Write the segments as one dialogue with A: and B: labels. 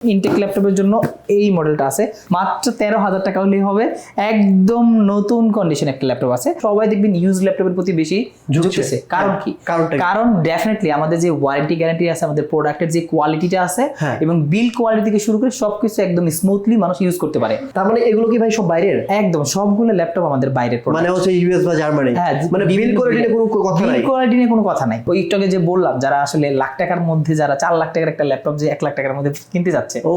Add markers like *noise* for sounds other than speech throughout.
A: Intact ল্যাপটপের জন্য এই মডেলটা আছে। মাত্র তেরো হাজার টাকা হলেই হবে। একদম নতুন কন্ডিশন একটা ল্যাপটপ আছে। সবাই দেখবেন ইউজ ল্যাপটপের প্রতি বেশি
B: ঝুঁকছে।
A: ঝুঁকতেছে। কারণ কি? কারণ ডেফিনেটলি আমাদের যে ওয়ারেন্টি গ্যারান্টি আছে আমাদের প্রোডাক্টের যে কোয়ালিটিটা আছে
B: হ্যাঁ।
A: এবং বিল কোয়ালিটি থেকে শুরু করে সবকিছু একদম স্মুথলি মানুষ ইউজ করতে পারে।
B: তার মানে এগুলো কি ভাই সব বাইরের?
A: একদম সবগুলো ল্যাপটপ আমাদের বাইরের
B: মানে হচ্ছে ইউএস বা জার্মানি
A: হ্যাঁ,
B: মানে বিল কোয়ালিটি কোনো কথা নাই।
A: বিল কোয়ালিটি নিয়ে কোনো কথা নাই। ওই একটু যে বললাম যারা আসলে লাখ টাকার মধ্যে যারা চার লাখ টাকার একটা ল্যাপটপ যে এক লাখ টাকার মধ্যে কিনতে যাচ্ছে
B: ও।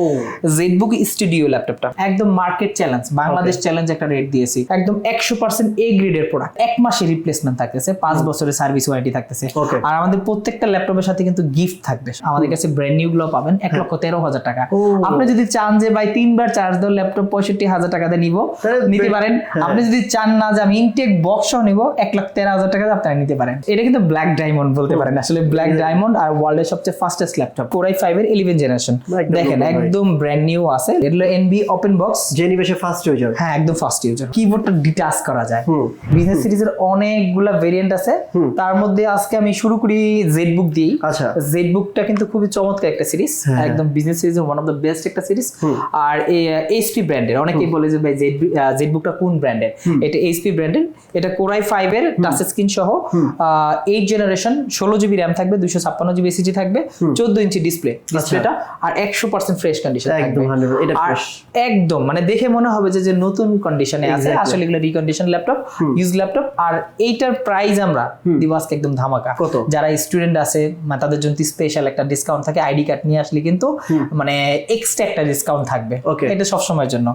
A: জেডবুক স্টুডিও ল্যাপটপটা একদম মার্কেট চ্যালেঞ্জ বাংলাদেশ চ্যালেঞ্জ একটা রেট দিয়েছি। একদম একশো পার্সেন্ট এ গ্রেডের প্রোডাক্ট এক মাসের রিপ্লেসমেন্ট থাকতেছে পাঁচ বছরের সার্ভিস ওয়ারেন্টি থাকতেছে। আর আমাদের প্রত্যেকটা ল্যাপটপের সাথে কিন্তু গিফট থাকবে। আমাদের কাছে ব্র্যান্ড নিউ গুলো পাবেন এক লক্ষ তেরো হাজার টাকা। আপনি যদি চান যে ভাই তিনবার চার্জ দেওয়ার ল্যাপটপ পঁয়ষট্টি হাজার টাকাতে নিব নিতে পারেন।
B: হ্যাঁ।
A: আপনি যদি চান না যে আমি ইনটেক বক্স নিব এক লাখ তেরো হাজার টাকা আপনারা নিতে পারেন। এটা কিন্তু ব্ল্যাক ডায়মন্ড বলতে পারেন। আসলে ব্ল্যাক ডায়মন্ড আর ওয়ার্ল্ডের সবচেয়ে fastest laptop core i five এর ইলেভেন জেনারেশন দেখেন। একদম ব্র্যান্ড নিউ আছে। এটা এনবি ওপেন বক্স
B: যে নিবেশে ফার্স্ট ইউজার
A: হ্যাঁ একদম ফার্স্ট ইউজার কিবোর্ডটা ডিটাচ করা যায়। বিজনেস সিরিজের অনেকগুলা ভেরিয়েন্ট আছে। তার মধ্যে আজকে আমি শুরু করি জেড বুক দিয়েই।
B: আচ্ছা।
A: জেড বুকটা কিন্তু খুবই চমৎকার একটা সিরিজ
B: হ্যাঁ।
A: একদম বিজনেস সিরিজের ওয়ান অফ দ্য বেস্ট একটা সিরিজ আর এইচপি ব্র্যান্ডের অনেকেই বলে যে ভাই জেড জেড বুকটা কোন ব্র্যান্ডের এটা এইচপি ব্র্যান্ডের এটা কোরাই ফাইভ এর টাচ স্ক্রিন সহ এইট জেনারেশন ষোলো জিবি র্যাম থাকবে দুশো ছাপ্পান্ন জিবি এসিজি থাকবে চোদ্দ ইঞ্চি ডিসপ্লে ডিসপ্লেটা আর একশো পার্সেন্ট ফ্রেশ কন্ডিশন।
B: একদম 100 এটা fresh।
A: একদম মানে দেখে মনে হবে যে যে নতুন কন্ডিশনে আছে আসলে এগুলো রিকন্ডিশন ল্যাপটপ ইউজ ল্যাপটপ আর এইটার প্রাইস আমরা দিব আজকে একদম ধামাকা।
B: কত?
A: যারা স্টুডেন্ট আছে মানে তাদের জন্য স্পেশাল একটা ডিসকাউন্ট থাকে আইডি কার্ড নিয়ে আসলে কিন্তু মানে এক্সট্রা একটা ডিসকাউন্ট থাকবে। এটা সব সময়ের জন্য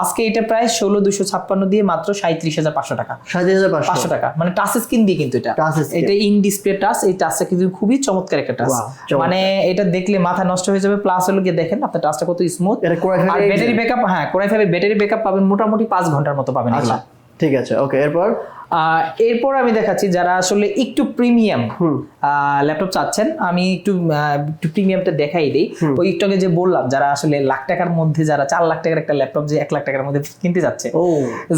A: আজকে এটা প্রায় ষোলো দুশো ছাপ্পান্ন দিয়ে মাত্র সাঁত্রিশ হাজার পাঁচশো টাকা।
B: সাত হাজার
A: পাঁচশো। টাকা। মানে টাচ স্ক্রিন দিয়ে কিন্তু এটা। এটা ইন ডিসপ্লে টাচ এই টাচটা কিন্তু খুবই চমৎকার একটা টাচ মানে এটা দেখলে মাথা নষ্ট হয়ে যাবে প্লাস হলো গিয়ে দেখেন আপনার টাচটা কত স্মুথ
B: এটা Core i5
A: আর ব্যাটারি ব্যাকআপ হ্যাঁ কোরাই ফাইভের ব্যাটারি ব্যাকআপ পাবেন মোটামুটি পাঁচ ঘণ্টার মতো পাবেন
B: আচ্ছা ঠিক আছে ওকে এরপর?
A: এরপর আমি দেখাচ্ছি যারা আসলে একটু প্রিমিয়াম ল্যাপটপ চাচ্ছেন আমি একটু একটু প্রিমিয়ামটা দেখাই দিই। ওই একটু আগে যে বললাম যারা আসলে লাখ টাকার মধ্যে যারা চার লাখ টাকার একটা ল্যাপটপ যে এক লাখ টাকার মধ্যে কিনতে যাচ্ছে
B: ও।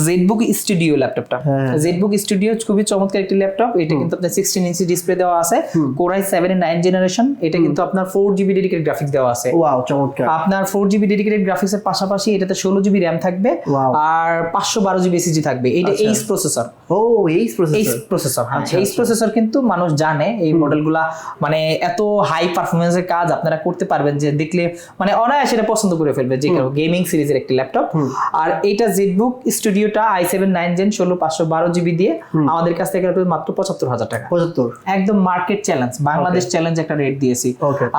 A: জেডবুক স্টুডিও ল্যাপটপটা। জেডবুক স্টুডিও খুবই চমৎকার একটি ল্যাপটপ এটা কিন্তু আপনার সিক্সটিন ইঞ্চি ডিসপ্লে দেওয়া আছে কোরাই সেভেন নাইন জেনারেশন এটা কিন্তু আপনার ফোর জিবি ডেডিকেট গ্রাফিক্স দেওয়া আছে।
B: চমৎকার।
A: আপনার ফোর জিবি ডেডিকেটেড গ্রাফিক্সের পাশাপাশি এটাতে ষোলো জিবি র্যাম থাকবে আর পাঁচশো বারো জিবি এসিজি থাকবে। এটা
B: আচ্ছা।
A: এইচ প্রসেসর
B: ও এই প্রসেসর
A: এইচ প্রসেসর হ্যাঁ
B: আচ্ছা।
A: প্রসেসর কিন্তু মানুষ জানে এই মডেলগুলা মানে এত হাই পারফরমেন্সের কাজ আপনারা করতে পারবেন যে দেখলে মানে অনায়াসে সেটা পছন্দ করে ফেলবে যে গেমিং সিরিজের একটি ল্যাপটপ আর এইটা জেটবুক স্টুডিওটা আই সেভেন নাইন জেন ষোলো পাঁচশো বারো জিবি দিয়ে আমাদের কাছ থেকে মাত্র পঁচাত্তর হাজার টাকা।
B: পঁচাত্তর।
A: একদম মার্কেট চ্যালেঞ্জ বাংলাদেশ চ্যালেঞ্জ একটা রেট দিয়েছি।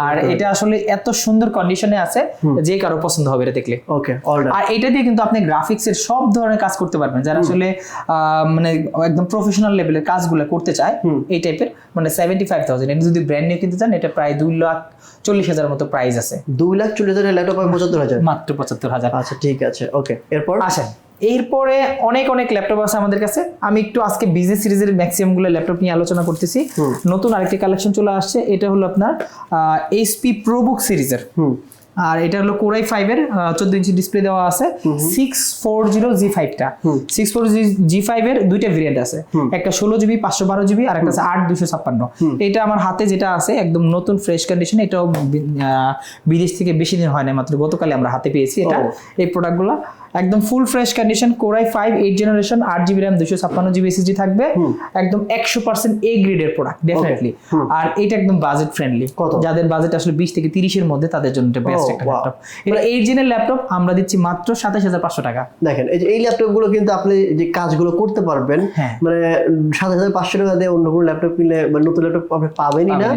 A: আর এটা আসলে এত সুন্দর কন্ডিশনে আছে যে কারও পছন্দ হবে এটা দেখলে।
B: ওকে
A: আর এটা দিয়ে কিন্তু আপনি গ্রাফিক্স এর সব ধরনের কাজ করতে পারবেন। যারা আসলে আহ, মানে একদম প্রফেশনাল লেভেলের কাজগুলো করতে চায় এই টাইপের মানে সেভেন্টি ফাইভ থাউজেন্ড এটা যদি ব্র্যান্ড নিউ কিনতে চান এটা প্রায় দুই লাখ চল্লিশ হাজার মতো প্রাইস আছে।
B: দুই লাখ চল্লিশ হাজার ল্যাপটপ পঁচাত্তর হাজার?
A: মাত্র পঁচাত্তর হাজার।
B: আচ্ছা ঠিক আছে ওকে এরপর?
A: আসেন। এরপরে অনেক অনেক ল্যাপটপ আছে আমাদের কাছে। আমি একটু আজকে বিজনেস সিরিজের ম্যাক্সিমামগুলো ল্যাপটপ নিয়ে আলোচনা করতেছি। নতুন আরেকটি কালেকশন চলে আসছে এটা হলো আপনার এইচপি প্রোবুক সিরিজের
B: হুম।
A: আর এটা হলো কোরাই ফাইভ এর চোদ্দ ইঞ্চি ডিসপ্লে দেওয়া আছে। সিক্স ফোর জিরো জি ফাইভটা সিক্স ফোর জি ফাইভ এর দুইটা ভেরিয়েন্ট আছে। একটা ষোলো জিবি পাঁচশো বারো জিবি আর একটা আছে আট দুশো ছাপ্পান্ন। এটা আমার হাতে যেটা আছে একদম নতুন ফ্রেশ কন্ডিশন এটাও বিদেশ থেকে বেশি দিন হয় না মাত্র গতকালে আমরা হাতে পেয়েছি এটা। এই প্রোডাক্টগুলো একদম full fresh condition core i five eight generation আট জিবি র্যাম দুশো ছাপ্পান্ন জিবি এসএসডি থাকবে। একদম একশো পার্সেন্ট এ গ্রেডের প্রোডাক্ট ডেফিনেটলি আর এটা একদম বাজেট ফ্রেন্ডলি
B: কত?
A: যাদের বাজেট আসলে বিশ থেকে তিরিশের মধ্যে তাদের জন্য এটা বেস্ট একটা ল্যাপটপ এটা এইট জেনের ল্যাপটপ আমরা দিচ্ছি মাত্র সাতাশ হাজার পাঁচশো টাকা।
B: দেখেন এই যে এই ল্যাপটপগুলো কিন্তু আপনি যে কাজগুলো করতে পারবেন
A: হ্যাঁ।
B: মানে সাত হাজার পাঁচশো টাকা দিয়ে অন্য কোনো ল্যাপটপ কিনলে বা নতুন ল্যাপটপ আপনি পাবেনই না।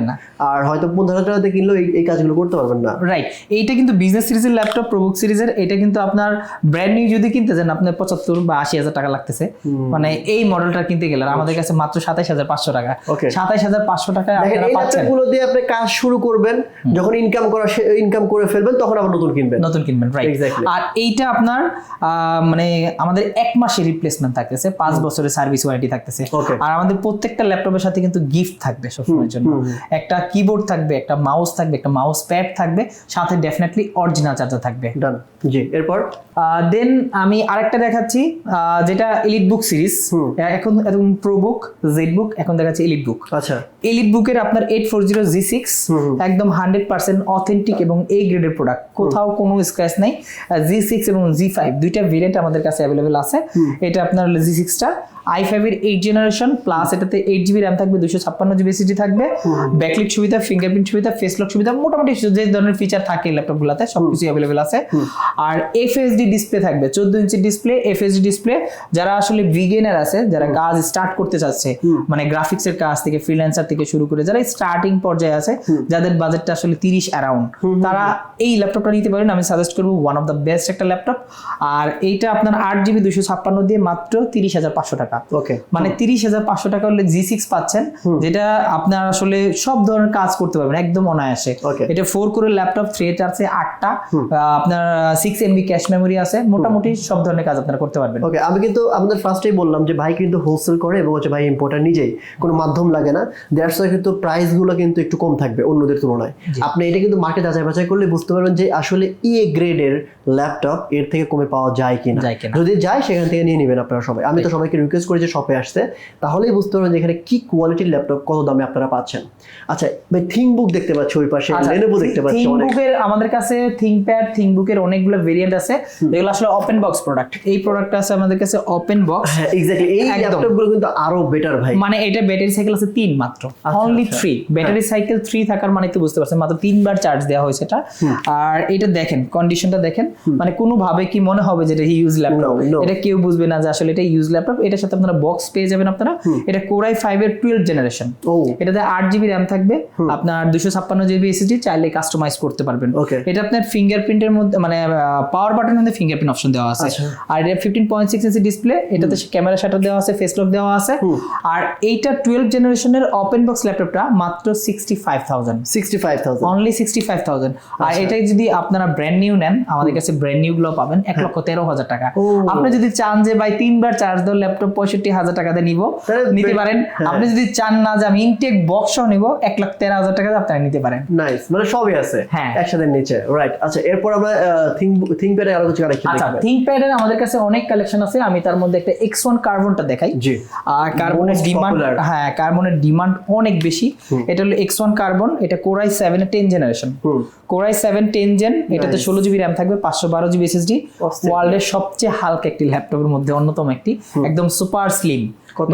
B: আর হয়তো পনেরো হাজার টাকা দিয়ে কিনলেও এই- এই কাজগুলো করতে পারবেন না।
A: রাইট এইটা কিন্তু বিজনেস সিরিজের ল্যাপটপ প্রবুক সিরিজের এটা কিন্তু আপনার ব্র্যান্ড নিউ যদি কিনতে চান আপনার পঁচাত্তর বা আশি হাজার টাকা লাগতেছে। মানে এই মডেলটা কিনতে গেলে আমাদের কাছে মাত্র সাতাশ হাজার পাঁচশো টাকা. সাতাশ হাজার পাঁচশো
B: ল্যাপটপগুলো দিয়ে আপনি কাজ শুরু করবেন যখন ইনকাম করা ইনকাম করে ফেলবেন তখন আবার নতুন কিনবেন।
A: নতুন কিনবেন রাইট আর এইটা আপনার মানে আমাদের এক মাসের রিপ্লেসমেন্ট থাকতেছে পাঁচ বছরের সার্ভিস ওয়ারেন্টি থাকতেছে। আর আমাদের প্রত্যেকটা ল্যাপটপের সাথে কিন্তু গিফট থাকবে সবসময়ের জন্য। একটা কিবোর্ড থাকবে একটা মাউস থাকবে একটা মাউস প্যাড থাকবে সাথে ডেফিনেটলি অরিজিনাল চার্জার থাকবে।
B: ডান জি এরপর?
A: দেন আমি আরেকটা দেখাচ্ছি যেটা এলিট বুক সিরিজ এখন এখন প্রো বুক জেড বুক এখন দেখাচ্ছি এলিট বুক
B: আচ্ছা।
A: এলিট বুকের আপনার eight four zero G six একদম হান্ড্রেড পার্সেন্ট অথেন্টিক এবং এ গ্রেডের প্রোডাক্ট কোথাও কোনো স্ক্র্যাচ নাই। জি সিক্স এবং জি ফাইভ দুইটা ভেরিয়েন্ট আমাদের কাছে অ্যাভেলেবেল আছে। এটা আপনার জি সিক্সটা আই ফাইভের এইট জেনারেশন প্লাস এটাতে এইট জিবি র্যাম থাকবে দুশো ছাপ্পান্ন জিবি এসিডি থাকবে ব্যাকলিট সুবিধা ফিঙ্গারপ্রিন্ট সুবিধা ফেস লক সুবিধা মোটামুটি যে ধরনের ফিচার থাকে ল্যাপটপগুলোতে সবকিছু অ্যাভেলেবেল আছে। আর এফএসডি ডিসপ্লে থাকবে চোদ্দ ইঞ্চি ডিসপ্লে এফএসডি ডিসপ্লে যারা আসলে বিগিনার আছে যারা কাজ স্টার্ট করতে চাচ্ছে মানে গ্রাফিক্সের কাজ থেকে ফ্রিল্যান্সার থেকে শুরু করে যারা স্টার্টিং পর্যায়ে আছে যাদের বাজেটটা আসলে তিরিশ অ্যারাউন্ড তারা এই ল্যাপটপটা নিতে পারেন আমি সাজেস্ট করব ওয়ান অফ দ্য বেস্ট একটা ল্যাপটপ আর এইটা আপনার আট জিবি দুশো ছাপ্পান্ন দিয়ে মাত্র তিরিশ হাজার পাঁচশো টাকা।
B: ওকে
A: মানে তিরিশ হাজার পাঁচশো টাকা হলে জি সিক্স পাচ্ছেন যেটা আপনার আসলে সব ধরনের কাজ করতে পারবেন একদম অনায়াসে। এটা ফোর করে ল্যাপটপ থ্রেড আছে আটটা। আপনার সিক্স এমবি ক্যাশ মেমোরি আছে মোটামুটি সব ধরনের কাজ আপনারা করতে পারবেন।
B: ওকে আমি কিন্তু আপনাদের ফার্স্টেই বললাম যে ভাই কিন্তু হোলসেল করে এবং হচ্ছে ভাই ইম্পোর্টার নিজেই কোনো মাধ্যম লাগে না। ওয়াই কিন্তু প্রাইসগুলো কিন্তু একটু কম থাকবে অন্যদের তুলনায়। আপনি এটা কিন্তু মার্কেট যাচাই বাছাই করলে বুঝতে পারবেন যে আসলে ই গ্রেডের ল্যাপটপ এর থেকে কমে পাওয়া যায় কিনা? যদি যায় সেখান থেকে নিয়ে নেবেন আপনারা সবাই। আমি তো সবাইকে রিকোয়েস্ট করি যে শপে আসতে। তাহলেই বুঝতে পারবেন যে এখানে কি কোয়ালিটির ল্যাপটপ কত দামে আপনারা পাচ্ছেন। আচ্ছা ভাই থিঙ্ক বুক দেখতে পাচ্ছি ওই পাশে লেনোভো দেখতে পাচ্ছি অনেক।
A: থিংবুকের আমাদের কাছে থিংপ্যাড থিংবুকের অনেকগুলো ভেরিয়েন্ট আছে। যেগুলো আসলে ওপেন বক্স প্রোডাক্ট এই প্রোডাক্টটা আছে আমাদের কাছে ওপেন বক্স
B: হ্যাঁ এক্স্যাক্টলি এই ল্যাপটপগুলো কিন্তু আরও বেটার ভাই।
A: মানে এটা ব্যাটারি সাইকেল আছে তিন মাত্র। অনলি
B: আচ্ছা।
A: থ্রি ব্যাটারি সাইকেল থ্রি থাকার মানে তো বুঝতে পারছেন মাত্র তিনবার চার্জ দেওয়া হয়েছে এটা। আর এটা দেখেন কন্ডিশনটা দেখেন। মানে কোনো ভাবে কি মনে হবে যে এটা ইউজ ল্যাপটপ. এটা কেউ বুঝবে না যে আসলে এটা ইউজ ল্যাপটপ এটার সাথে আপনারা বক্স পেয়ে যাবেন আপনারা। এটা কোরাই ফাইভ এর টুয়েলভ জেনারেশন
B: ও।
A: এটাতে আট জিবি র্যাম থাকবে। আপনার দুশো ছাপ্পান্ন জিবি এসএসডি চাইলে কাস্টমাইজ করতে পারবেন. এটা আপনার ফিঙ্গারপ্রিন্টের মধ্যে মানে পাওয়ার বাটনের মধ্যে ফিঙ্গারপ্রিন্ট অপশন দেওয়া আছে।
B: আচ্ছা।
A: আর এটা fifteen point six inch display এটাতে ক্যামেরা শাটার দেওয়া আছে ফেস লক দেওয়া আছে। আর এইটা টুয়েলভ জেনারেশনের ওপেন বক্স ল্যাপটপটা মাত্র sixty five thousand
B: sixty five thousand
A: only sixty five thousand আর এটাই যদি আপনারা ব্র্যান্ড নিউ নেন আমাদের কাছে ব্র্যান্ড নিউ গুলো পাবেন এক লক্ষ তেরো হাজার টাকা। আপনি যদি চান যে ভাই তিনবার চার্জ দেওয়া ল্যাপটপ পঁয়ষট্টি হাজার টাকাতে নিব
B: তাহলে
A: নিতে পারেন।
B: হ্যাঁ।
A: আপনি যদি চান না যে আমি ইনটেক বক্স নিব এক লাখ তেরো হাজার টাকা আপনারা নিতে পারেন।
B: নাইস মানে সবই আছে
A: হ্যাঁ।
B: একসাথে নিচে রাইট আচ্ছা এরপর আমরা থিঙ্ক থিঙ্ক প্যাডে আরও কিছু কালেকশন
A: আচ্ছা
B: দেখব
A: থিংকপ্যাডের আমাদের কাছে অনেক কালেকশন আছে আমি তার মধ্যে একটা এক্স ওয়ান কার্বনটা দেখাই।
B: জি।
A: আর কার্বনের ডিমান্ড হ্যাঁ কার্বনের ডিমান্ড অনেক বেশি। এটা হলো এক্স ওয়ান কার্বন এটা core i seven ten generation core i seven ten gen এটাতে ষোলো জিবি র্যাম থাকবে পাঁচশো বারো জিবি এসএসডি ওয়ার্ল্ডের সবচেয়ে হালকা একটি ল্যাপটপের মধ্যে অন্যতম একটি। একদম সুপার স্লিম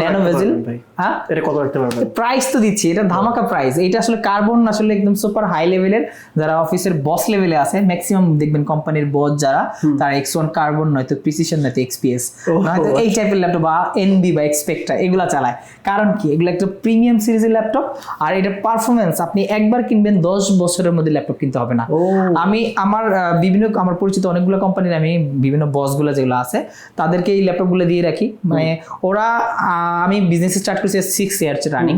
A: ন্যানো ভেজেল? হ্যাঁ?
B: এটা কত রাখতে পারবেন?
A: প্রাইস তো দিচ্ছি এটা ধামাকা প্রাইস। এটা আসলে কার্বন আসলে একদম সুপার হাই লেভেলের যারা অফিসের বস লেভেলে আছে ম্যাক্সিমাম দেখবেন কোম্পানির বস যারা তারা এক্স ওয়ান কার্বন নয়তো প্রিসিশন নয়তো এক্সপিএস নয়তো এই টাইপের ল্যাপটপ বা এনবি বা এক্সপেক্টা এগুলা চালায়। কারণ কি? এগুলো একটা প্রিমিয়াম সিরিজের ল্যাপটপ আর এটা পারফরমেন্স আপনি একবার কিনবেন দশ বছরের মধ্যে ল্যাপটপ কিনতে হবে না। আমি আমার বিভিন্ন আমার পরিচিত অনেকগুলো কোম্পানির আমি বিভিন্ন বসগুলো যেগুলো আছে তাদেরকে এই ল্যাপটপগুলো দিয়ে রাখি। মানে ওরা আমি বিজনেস স্টার্ট করেছি সিক্স ইয়ার্স রানিং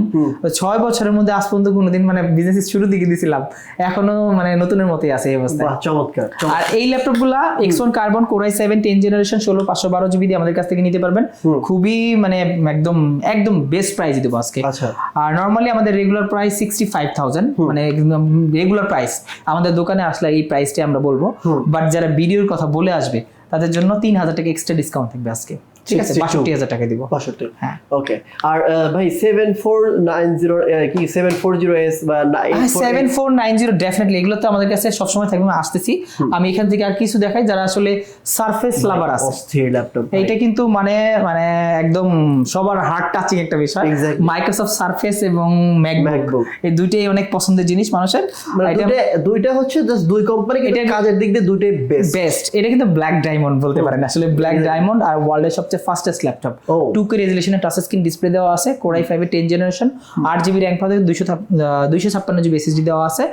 A: ছয় বছরের মধ্যে আজ পর্যন্ত কোনোদিন মানে বিজনেস শুরু দিকে দিয়েছিলাম এখনও মানে নতুনের মতোই আছে এই অবস্থায়।
B: চমৎকার।
A: আর এই ল্যাপটপগুলা X one carbon core i seven ten generation ষোলো পাঁচশো বারো জিবি দিয়ে আমাদের কাছ থেকে নিতে পারবেন। খুবই মানে একদম একদম বেস্ট প্রাইস দেবো আজকে।
B: আচ্ছা।
A: আর নর্মালি আমাদের regular price sixty five thousand মানে একদম রেগুলার প্রাইস আমাদের দোকানে আসলে এই প্রাইসটি আমরা বলব। বাট যারা ভিডিওর কথা বলে আসবে তাদের জন্য তিন হাজার টাকা এক্সট্রা ডিসকাউন্ট থাকবে আজকে। ঠিক আছে বাষট্টি হাজার টাকা দিব।
B: বাষট্টি।
A: হ্যাঁ।
B: ওকে আর ভাই সেভেন ফোর নাইন জিরো কি সেভেন ফোর জিরো এস বা
A: seven four nine zero definitely এগুলো তো আমাদের কাছে সবসময় থাকবে আমি আসতেছি। আমি এখান থেকে আর কিছু দেখাই যারা আসলে সারফেস লাভার আছে।
B: অস্থির ল্যাপটপ
A: এইটা কিন্তু মানে মানে একদম সবার হার্ট টাচিং একটা বিষয়। মাইক্রোসফট সারফেস এবং ম্যাকবুক এই দুইটাই অনেক পছন্দের জিনিস মানুষের।
B: মানে দুইটা হচ্ছে জাস্ট দুই কোম্পানি এটা কাজের দিক দিয়ে দুইটাই বেস্ট
A: বেস্ট এটা কিন্তু ব্ল্যাক ডায়মন্ড বলতে পারেন। আসলে ব্ল্যাক ডায়মন্ড আর ওয়ার্ল্ডের সবচেয়ে ফাস্টেস্ট ল্যাপটপ টু কে রেজলিউশনের টাচ স্ক্রিন ডিসপ্লে দেওয়া আছে কোরাই ফাইভ এর টেন জেনারেশন আট জিবি র্যাঙ্ক পাবে দুইশো দুইশো ছাপ্পান্ন জিবি এসএসডি দেওয়া আছে।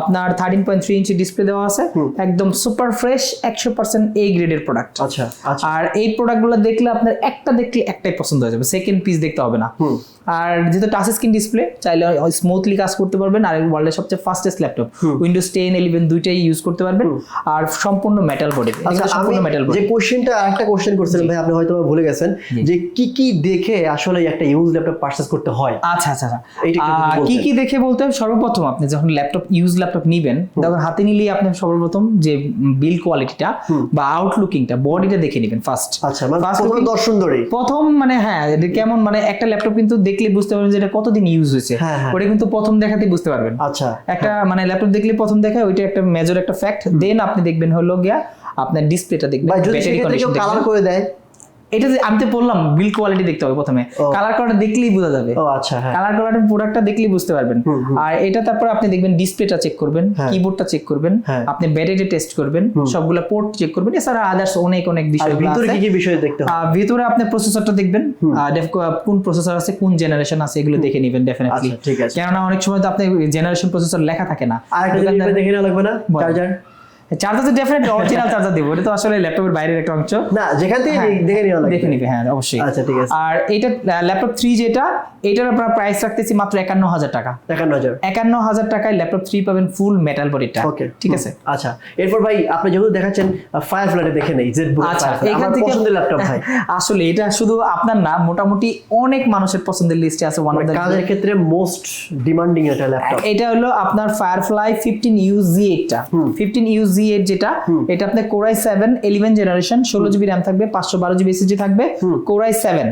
A: আপনার thirteen point three inch display দেওয়া আছে। একদম সুপার ফ্রেশ একশো পার্সেন্ট এ গ্রেডের প্রোডাক্ট
B: আচ্ছা আচ্ছা।
A: আর এই প্রোডাক্টগুলো দেখলে আপনার একটা দেখলে একটাই পছন্দ হয়ে যাবে সেকেন্ড পিস দেখতে হবে না। আর যেহেতু টাচ স্ক্রিন ডিসপ্লে চাইলে স্মুথলি কাজ করতে পারবেন। আর ওয়ার্ল্ডের সবচেয়ে fastest laptop Windows ten eleven দুইটাই ইউজ করতে পারবেন। আর সম্পূর্ণ মেটাল বডি
B: আচ্ছা
A: সম্পূর্ণ মেটাল বডি
B: যে কোশ্চেনটা আরেকটা কোশ্চেন করছিলাম ভাই আপনি হয়তো ভুলে গেছেন যে কি কি দেখে আসলে একটা ইউজ ল্যাপটপ পারচেজ করতে হয়?
A: আচ্ছা আচ্ছা আচ্ছা। কি কি দেখে বলতে সর্বপ্রথম আপনি যখন ল্যাপটপ ইউজ ল্যাপটপ নিবেন তখন হাতে নিলেই আপনি সর্বপ্রথম যে বিল কোয়ালিটিটা বা আউটলুকিংটা বডিটা দেখে নেবেন ফার্স্ট
B: আচ্ছা মানে
A: First
B: দর্শন ধরে
A: প্রথম মানে হ্যাঁ কেমন মানে একটা ল্যাপটপ কিন্তু দেখলে বুঝতে পারবেন যে এটা কতদিন ইউজ হয়েছে।
B: হ্যাঁ, হ্যাঁ।
A: ওটা কিন্তু প্রথম দেখাতেই বুঝতে পারবেন।
B: আচ্ছা।
A: একটা মানে ল্যাপটপ দেখলে প্রথম দেখায় ওইটা একটা মেজর একটা ফ্যাক্ট দেন আপনি দেখবেন হলো গিয়া আপনার ডিসপ্লেটা দেখবেন
B: ভাই যদি
A: ব্যাটারি কন্ডিশন
B: কালার করে দেয়
A: এটা যে আমি তো বললাম বিল কোয়ালিটি দেখতে হবে প্রথমে। কালার করাটা দেখলেই বোঝা যাবে।
B: ও আচ্ছা হ্যাঁ।
A: কালার কালার প্রোডাক্টটা দেখলেই বুঝতে পারবেন। আর এটা তারপর আপনি দেখবেন ডিসপ্লেটা চেক করবেন
B: হ্যাঁ।
A: কিবোর্ডটা চেক করবেন
B: হ্যাঁ।
A: আপনি ব্যাটারি টেস্ট করবেন সবগুলা পোর্ট চেক করবেন এছাড়া আদার্স অনেক অনেক বিষয়
B: ভিতরে কি কি বিষয় দেখতে হয়
A: আহ, ভিতরে আপনি প্রসেসরটা দেখবেন কোন প্রসেসর আছে কোন জেনারেশন আছে এগুলো দেখে নেবেন ডেফিনেটলি
B: আচ্ছা ঠিক আছে।
A: কেননা অনেক সময় তো আপনি জেনারেশন প্রসেসর লেখা থাকে না।
B: আর দেখে নেওয়া লাগবে না? চার্জার
A: চার্জার তো ডেফিনেটলি অরিজিনাল চার্জার দিব এটা তো আসলে ল্যাপটপের বাইরের একটা অংশ।
B: না যেখান থেকে
A: হ্যাঁ,
B: দেখে লাগবে।
A: দেখে নিবে হ্যাঁ অবশ্যই।
B: আচ্ছা ঠিক আছে।
A: আর এটা ল্যাপটপ যেটা এটার আপনার প্রাইস রাখতেছি মাত্র একান্ন হাজার টাকা।
B: একান্ন হাজার
A: একান্ন হাজার টাকায় ল্যাপটপ পাবেন ফুল মেটাল বডিটা
B: ওকে
A: ঠিক আছে?
B: আচ্ছা এরপর ভাই আপনি যেহেতু দেখাচ্ছেন দেখে নেই
A: আচ্ছা এখান থেকে
B: পছন্দের ল্যাপটপ ভাই। *laughs*
A: আসলে এটা শুধু আপনার না মোটামুটি অনেক মানুষের পছন্দের লিস্টে আছে ওয়ান অফ দ্য
B: কাজের ক্ষেত্রে মোস্ট ডিমান্ডিং একটা ল্যাপটপ
A: এটা হলো আপনার ফায়ারফ্লাই ফিফটিন ইউ জি এইটটা ফিফটিন ইউ জি এইট যেটা এটা আপনার core i seven eleven generation ষোলো জিবি র্যাম থাকবে পাঁচশো বারো জিবি এসএসডি থাকবে কোরাই সেভেন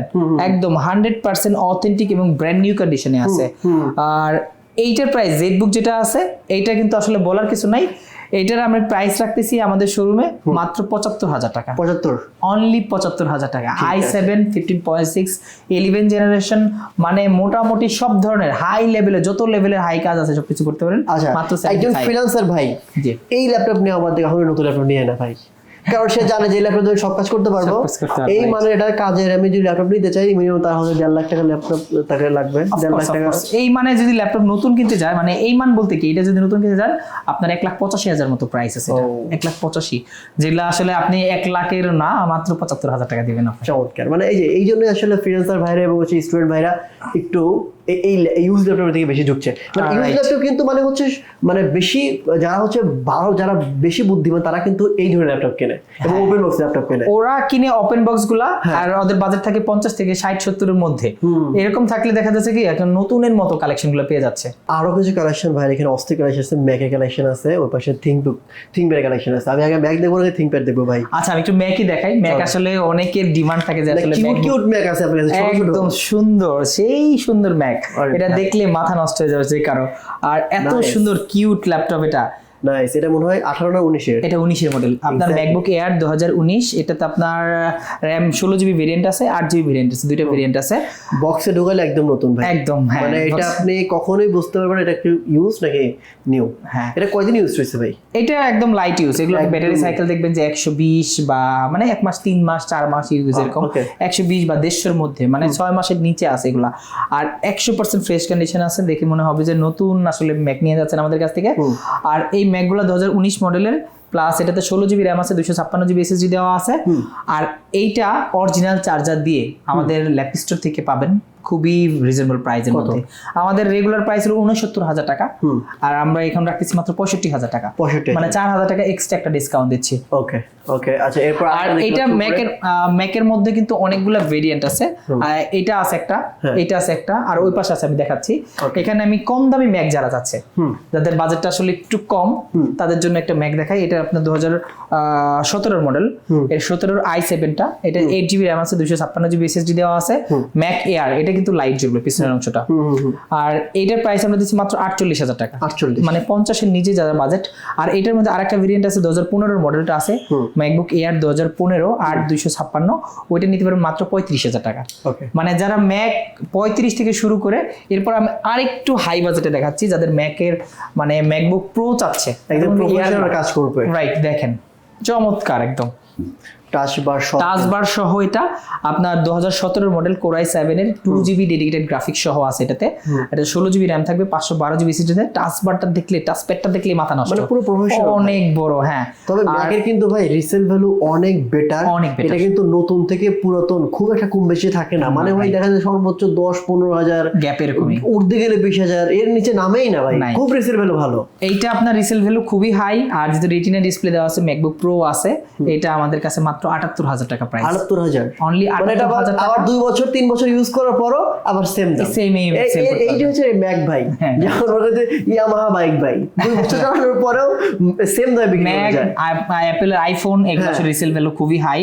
A: একদম হান্ড্রেড পার্সেন্ট অথেন্টিক এবং ব্র্যান্ড নিউ কন্ডিশনে আছে। আর এইটার প্রাইস জেড বুক যেটা আছে এইটা কিন্তু আসলে বলার কিছু নাই। এইটার আমরা প্রাইস রাখতেছি আমাদের শোরুমে মাত্র পঁচাত্তর হাজার টাকা।
B: পঁচাত্তর।
A: অনলি পঁচাত্তর হাজার টাকা। I seven fifteen point six eleven generation মানে মোটামুটি সব ধরনের হাই লেভেলে যত লেভেলের হাই কাজ আছে সবকিছু করতে পারেন।
B: আচ্ছা
A: মাত্র
B: একজন
A: 75
B: ফ্রিল্যান্সার ভাই এই ল্যাপটপ নিয়ে আমাদের কখনো নতুন ল্যাপটপ নিয়ে না ভাই। কারণ সে জানে যে ল্যাপটপ দিয়ে সব কাজ করতে পারব। এই মানে এটা কাজের আমি যদি ল্যাপটপ নিতে চাই মিনিমাম তার হচ্ছে দেড় লাখ টাকা ল্যাপটপ তাকে লাগবে দেড় লাখ টাকা।
A: এই মানে যদি ল্যাপটপ নতুন কিনতে যায় মানে এই মান বলতে কি এটা যদি নতুন কিনতে যান আপনার এক লাখ পঁচাশি হাজার মতো প্রাইস আছে এটা।
B: ও।
A: এক লাখ পঁচাশি যেগুলো আসলে আপনি এক লাখের না মাত্র পঁচাত্তর হাজার টাকা দিবেন
B: চমৎকার। মানে এই যে এই জন্যই আসলে ফ্রিল্যান্সার ভাইরা এবং হচ্ছে স্টুডেন্ট ভাইরা একটু এই- ইউজ ল্যাপটপের বেশি ঝুঁকছে মানে ইউজ ল্যাপটপ কিন্তু মানে হচ্ছে মানে বেশি যারা হচ্ছে ভালো যারা বেশি বুদ্ধিমান তারা কিন্তু এই ধরনের ল্যাপটপ কেনে এবং। ওপেন বক্স ল্যাপটপ কেনে।
A: ওরা কিনে ওপেন বক্সগুলা
B: হ্যাঁ।
A: আর ওদের বাজেট থাকে পঞ্চাশ থেকে ষাট সত্তরের মধ্যে। এরকম থাকলে দেখা যাচ্ছে কি একটা নতুনের মতো কালেকশনগুলো পেয়ে যাচ্ছে।
B: আরও কিছু কালেকশন ভাই এখানে অস্থির কালেকশন আছে ম্যাকের কালেকশন আছে ওই পাশে থিঙ্ক কালেকশন আছে। আমি আগে ম্যাক দেখব না দেখব ভাই।
A: আচ্ছা আমি একটু ম্যাকই দেখাই। ম্যাক আসলে অনেকের ডিমান্ড থাকে যে আসলে
B: কিউট ম্যাক আছে আপনার কাছে ছোট ছোট।
A: একদম সুন্দর সেই সুন্দর ম্যাক এটা দেখলে মাথা নষ্ট হয়ে যাবে যে কারও। আর এত সুন্দর কিউট ল্যাপটপ এটা।
B: নাইস এটা মনে হয় আঠারো না উনিশের?
A: এটা উনিশের মডেল আপনার ম্যাকবুক এয়ার দু হাজার উনিশ এটাতে আপনার র্যাম ষোলো জিবি ভেরিয়েন্ট আছে আট জিবি ভেরিয়েন্ট আছে দুইটা ভেরিয়েন্ট আছে।
B: বক্সে ঢোকালে একদম নতুন ভাই।
A: একদম হ্যাঁ
B: মানে এটা আপনি কখনোই বুঝতে পারবেন এটা কি ইউজ নাকি নিউ
A: হ্যাঁ।
B: এটা কয়দিন ইউজ হয়েছে ভাই?
A: এটা একদম লাইট ইউজ এগুলো ব্যাটারি সাইকেল দেখবেন যে একশো বিশ বা মানে এক মাস তিন মাস চার মাস ইউজ এরকম। একশো বিশ বা দেড়শোর মধ্যে মানে ছয় মাসের নিচে আছে এগুলা। আর একশো পার্সেন্ট ফ্রেশ কন্ডিশন আছে দেখে মনে হবে যে নতুন আসলে ম্যাক নিয়ে যাচ্ছেন আমাদের কাছ থেকে। আর এই ম্যাকগুলো দু হাজার উনিশ মডেলের প্লাস এটাতে ষোলো জিবি র্যাম আছে দুশো ছাপ্পান্ন জিবি এসএসডি দেওয়া আছে। আর এইটা অরিজিনাল চার্জার দিয়ে আমাদের ল্যাপ স্টোর থেকে পাবেন খুবই রিজনেবল প্রাইসের মধ্যে। আমাদের রেগুলার প্রাইস হলো উনসত্তর হাজার টাকা। আর আমরা এখন রাখতেছি মাত্র পঁয়ষট্টি হাজার টাকা। মানে চার হাজার টাকা এক্সট্রা একটা ডিসকাউন্ট দিচ্ছি।
B: ওকে ওকে আচ্ছা এরপর
A: আর এটা ম্যাকের ম্যাকের মধ্যে কিন্তু অনেকগুলো ভেরিয়েন্ট আছে। এটা আছে একটা
B: হ্যাঁ।
A: এটা আছে একটা আর ওই পাশে আছে আমি দেখাচ্ছি। এখানে আমি কম দামি ম্যাক যারা যাচ্ছে যাদের বাজেটটা আসলে একটু কম তাদের জন্য একটা ম্যাক দেখাই। এটা আপনার দু হাজার সতেরোর মডেল এর সতেরোর আই সেভেনটা এটা এইট জিবি র্যাম আছে দুশো ছাপ্পান্ন জিবি এসএসডি দেওয়া আছে ম্যাক এয়ার এটা কিন্তু লাইট জ্বলবে পিছনের অংশটা। আর এইটার প্রাইস আমরা দিচ্ছি মাত্র আটচল্লিশ হাজার টাকা।
B: আটচল্লিশ।
A: মানে পঞ্চাশের নিচে যারা বাজেট আর এটার মধ্যে আরেকটা ভেরিয়েন্ট আছে দু হাজার পনেরোর মডেলটা আছে ম্যাকবুক এয়ার দু হাজার পনেরো আট দুইশো ছাপ্পান্ন। ওইটা নিতে পারবেন মাত্র পঁয়ত্রিশ হাজার টাকা। মানে যারা ম্যাক পঁয়ত্রিশ থেকে শুরু করে এরপর আমি আরেকটু হাই বাজেটে দেখাচ্ছি যাদের ম্যাকের মানে ম্যাকবুক প্রো চাচ্ছে।
B: একদম কাজ করবে।
A: রাইট দেখেন। চমৎকার একদম।
B: টাচ বার সব
A: সহ এটা। আপনার দু হাজার সতেরোর মডেল কোরাই সেভেনের টু জিবি ডেডিকেটেড গ্রাফিক্স সহ আছে এটাতে। এটা ষোলো জিবি র্যাম থাকবে পাঁচশো বারো জিবি সিটিতে দেখলে দেখলে মাথা নষ্ট।
B: মানে পুরো professional
A: অনেক বড় হ্যাঁ।
B: তবে ম্যাকের কিন্তু ভাই রিসেল ভ্যালু অনেক বেটার
A: অনেক
B: এটা কিন্তু নতুন থেকে পুরাতন খুব একটা কম বেশি থাকে না। মানে ভাই দেখা যায় সর্বোচ্চ দশ পনেরো হাজার
A: গ্যাপ এরকমই
B: উঠতে গেলে বিশ হাজার। এর নিচে নামেই না ভাই। খুব রিসেল ভ্যালু ভালো।
A: এইটা আপনার রিসেল ভ্যালু খুবই হাই আর যেহেতু রেটিনা ডিসপ্লে দেওয়া আছে ম্যাকবুক প্রো আছে এটা আমাদের কাছে মাত্র আটাত্তর হাজার টাকা প্রাইস
B: আটাত্তর হাজার।
A: অনলি
B: মানে
A: আটাত্তর
B: আবার
A: হাজার
B: আবার দুই বছর তিন বছর ইউজ করার পরও আবার সেম
A: করতে
B: এইটা হচ্ছে ম্যাক ভাই। যেমন যে ইয়ামাহা বাইক ভাই। দুই বছর *laughs* চালানোর পরেও সেম দামে বিক্রি করা
A: ম্যাক অ্যাপেলের আইফোন এগুলো। রিসেল ভ্যালু খুবই হাই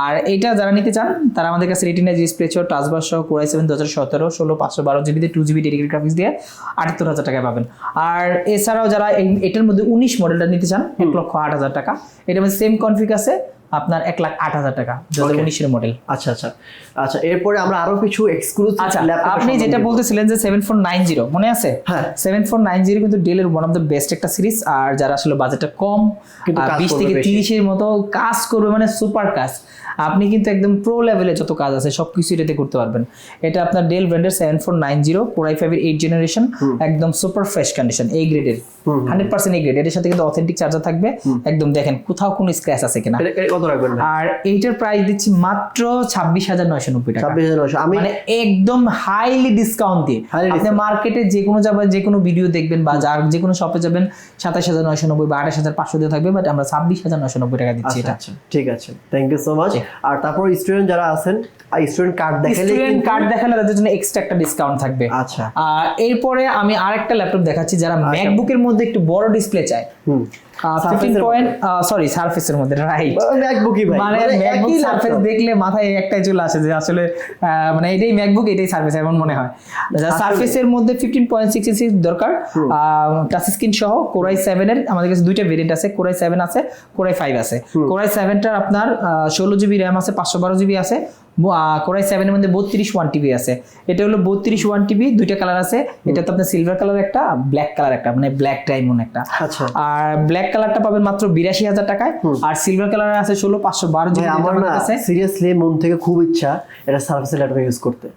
A: আর এটা যারা নিতে চান তারা আমাদের কাছে রেটিনা ডিসপ্লে সহ টাচ বার সহ কোরাই সেভেন দু হাজার সতেরো ষোলো পাঁচশো বারো জিবিতে টু জিবি ডেডিকেট গ্রাফিক্স দিয়ে আটাত্তর হাজার টাকায় পাবেন। আর এছাড়াও যারা এটার মধ্যে উনিশ মডেলটা নিতে চান এক লক্ষ আট হাজার টাকা। এটার মধ্যে সেম কনফিগ আছে আপনার এক লাখ আট হাজার টাকা দু হাজার উনিশের মডেল
B: আচ্ছা আচ্ছা। আচ্ছা এরপরে আমরা আরও কিছু এক্সক্লুসিভ
A: আচ্ছা আপনি যেটা বলতেছিলেন যে সেভেন ফোর নাইন জিরো মনে আছে?
B: হ্যাঁ।
A: সেভেন ফোর নাইন জিরো কিন্তু ডেলের ওয়ান অফ দ্য বেস্ট একটা সিরিজ আর যারা আসলে বাজেটটা কম বিশ থেকে তিরিশের মতো কাজ করবে মানে সুপার কাজ। আপনি কিন্তু একদম প্রো লেভেলে যত কাজ আছে সব কিছু এটাতে করতে পারবেন। এটা আপনার ডেল ব্র্যান্ডের seven four nine zero core i ফাইভের এইট জেনারেশন একদম সুপার ফ্রেশ কন্ডিশন এই গ্রেডের হান্ড্রেড পার্সেন্ট এই গ্রেড এটার সাথে কিন্তু অথেন্টিক চার্জার থাকবে। একদম দেখেন কোথাও কোনো স্ক্র্যাচ আছে কিনা।
B: কত রাখবেন
A: আর এইটার প্রাইস দিচ্ছি মাত্র ছাব্বিশ হাজার নয়শো নব্বই টাকা।
B: ছাব্বিশ হাজার নয়শো। আমি
A: মানে একদম হাইলি ডিসকাউন্ট দিয়ে। আপনি মার্কেটে যে কোনো যাবেন যে কোনো ভিডিও দেখবেন বা যার যে কোনো শপে যাবেন সাতাশ হাজার নয়শো নব্বই বা আঠাশ হাজার পাঁচশো দিয়ে থাকবে বাট আমরা ছাব্বিশ হাজার নয়শো নব্বই টাকা দিচ্ছি
B: আচ্ছা
A: এটা।
B: আচ্ছা ঠিক আছে। থ্যাংক ইউ সো মাচ আর তারপর স্টুডেন্ট যারা আছেন স্টুডেন্ট কার্ড দেখালে
A: স্টুডেন্ট কার্ড দেখালে তাদের জন্য এক্সট্রা একটা ডিসকাউন্ট থাকবে।
B: আচ্ছা।
A: আর এরপরে আমি আরেকটা ল্যাপটপ দেখাচ্ছি যারা ম্যাকবুকের মধ্যে একটু বড় ডিসপ্লে চায়।
B: হুম।
A: ফিফটিন পয়েন্ট সরি সার্ফেসের মধ্যে। রাইট
B: ম্যাকবুকই ভাই।
A: মানে ম্যাকবুক
B: একই
A: দেখলে মাথায় একটাই চলে আসে যে আসলে মানে এটাই ম্যাকবুক এটাই সার্ফেস এমন মনে হয়। সার্ফেসের মধ্যে ফিফটিন পয়েন্ট সিক্স ইঞ্চি দরকার। টাচ স্ক্রিন সহ কোরাই এর আমাদের কাছে দুইটা ভেরিয়েন্ট আছে কোরাই আছে কোরাই আছে। কোরাই আপনার ষোলো জিবি র্যাম আছে পাঁচশো বারো জিবি আছে। কোরাই সেভেনের মধ্যে বত্রিশ ওয়ান টিবি আছে। এটা হলো বত্রিশ ওয়ান টিবি দুইটা কালার আছে। এটা তো আপনার সিলভার কালার একটা ব্ল্যাক কালার একটা মানে ব্ল্যাক ডায়মন্ড একটা।
B: আচ্ছা।
A: আর ব্ল্যাক কালারটা পাবেন মাত্র বিরাশি হাজার টাকায়। আর সিলভার কালার আছে ষোলো পাঁচশো বারো
B: আমার না সিরিয়াসলি মন থেকে খুব ইচ্ছা এটা সার্ভিসের ল্যাপটপ ইউজ করতে।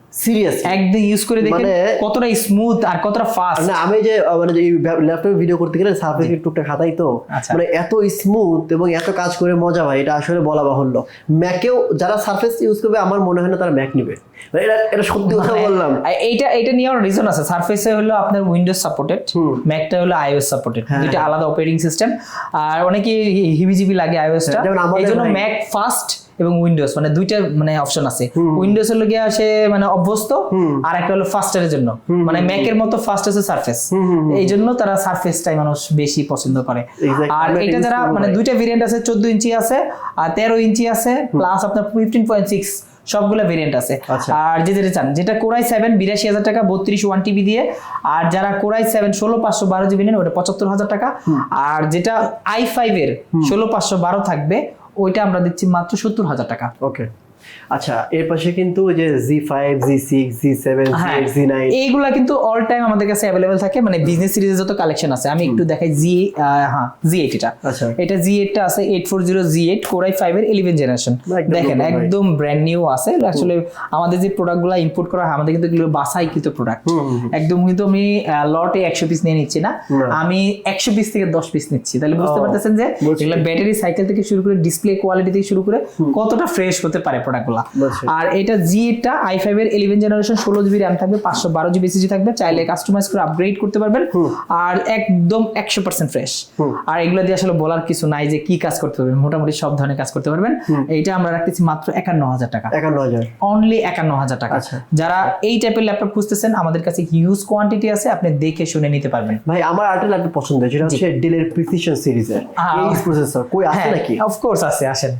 A: একদম ইউজ করে দেখেন
B: মানে-
A: কতটা স্মুথ আর কতটা ফাস্ট
B: না আমি যে মানে যে ল্যাপটপে ভিডিও করতে গেলে সার্ভিস টুকটা খাতাই তো।
A: আচ্ছা।
B: মানে এত স্মুথ এবং এত কাজ করে মজা ভাই এটা আসলে বলা বাহুল্য। ম্যাকেও যারা সার্ফেস ইউজ করবে আমার মনে হয় না তারা ম্যাক নিবে। মানে এটা এটা সত্যি কথা বললাম।
A: এইটা এইটা নিয়ে রিজন আছে। সারফেসে হলো আপনার উইন্ডোজ সাপোর্টেড ম্যাকটা হলো আইওএস সাপোর্টেড
B: হ্যাঁ,
A: আলাদা অপারেটিং সিস্টেম আর অনেকে হিবিজিবি লাগে আইওএসটা
B: হ্যাঁ,
A: এই জন্য ম্যাক ফাস্ট এবং উইন্ডোজ মানে দুইটা মানে অপশন আছে। উইন্ডোজ হলো গিয়ে সে মানে অভ্যস্ত আর একটা হলো ফাস্টের জন্য। মানে ম্যাকের মতো ফাস্ট আছে সারফেস এই জন্য তারা সারফেসটাই মানুষ বেশি পছন্দ করে। আর এটা
B: এটা
A: যারা মানে দুইটা ভেরিয়েন্ট আছে চোদ্দ ইঞ্চি আছে আর তেরো ইঞ্চি আছে প্লাস আপনার ফিফটিন পয়েন্ট সিক্স সবগুলো ভেরিয়েন্ট আছে।
B: আচ্ছা।
A: আর যে যেটা চান যেটা কোরাই সেভেন বিরাশি হাজার টাকা বত্রিশ ওয়ান টিবি দিয়ে। আর যারা কোরাই সেভেন ষোলো পাঁচশো বারো জিবি নেন ওটা পঁচাত্তর হাজার টাকা। আর যেটা আই ফাইভ এর ষোলো পাঁচশো বারো থাকবে ওইটা আমরা দিচ্ছি মাত্র সত্তর হাজার টাকা।
B: ওকে আচ্ছা এর পাশে কিন্তু যে G five G six G seven G nine
A: এইগুলা কিন্তু অল টাইম আমাদের কাছে অ্যাভেলেবেল থাকে মানে বিজনেস সিরিজের যত কালেকশন আছে। আমি একটু দেখাই জি হ্যাঁ জি এইট এটা
B: আচ্ছা।
A: এটা জি এইটটা আছে eight four zero G eight core i five এর ইলেভেন জেনারেশন দেখেন একদম ব্র্যান্ড নিউ আছে। আসলে আমাদের যে প্রোডাক্টগুলো ইম্পোর্ট করা হয় আমাদের কিন্তু এগুলো বাসাইকৃত প্রোডাক্ট একদম কিন্তু আমি লটে একশো পিস নিয়ে নিচ্ছি না।
B: না।
A: আমি একশো পিস থেকে দশ পিস নিচ্ছি। তাহলে বুঝতে পারতেছেন যে এগুলো ব্যাটারি সাইকেল থেকে শুরু করে ডিসপ্লে কোয়ালিটি থেকে শুরু করে কতটা ফ্রেশ হতে পারে প্রোডাক্টগুলো আর এটা আই ফাইভ এর ইলেভেন জেনারেশন ষোলো জিবি র্যাম থাকবে পাঁচশো বারো জিবি এসএসডি থাকবে চাইলে কাস্টমাইজ করে আপগ্রেড করতে পারবেন। আর একদম একশো পার্সেন্ট ফ্রেশ আর এগুলো দিয়ে আসলে বলার কিছু নাই যে কি কাজ করতে পারবেন। মোটামুটি সব ধরনের কাজ করতে পারবেন। এইটা আমরা রাখতেছি মাত্র একান্ন হাজার টাকা।
B: একান্ন হাজার।
A: অনলি একান্ন হাজার টাকা।
B: আচ্ছা।
A: যারা এই টাইপের ল্যাপটপ খুঁজতেছেন আমাদের কাছে হিউজ কোয়ান্টিটি আছে আপনি দেখে শুনে নিতে পারবেন।
B: ভাই আমার আরেকটা ল্যাপটপ পছন্দ যেটা হচ্ছে ডেলের প্রিসিশন সিরিজের। এই প্রসেসর কই আছে
A: হ্যাঁ।
B: নাকি?
A: অফকোর্স আছে আসেন।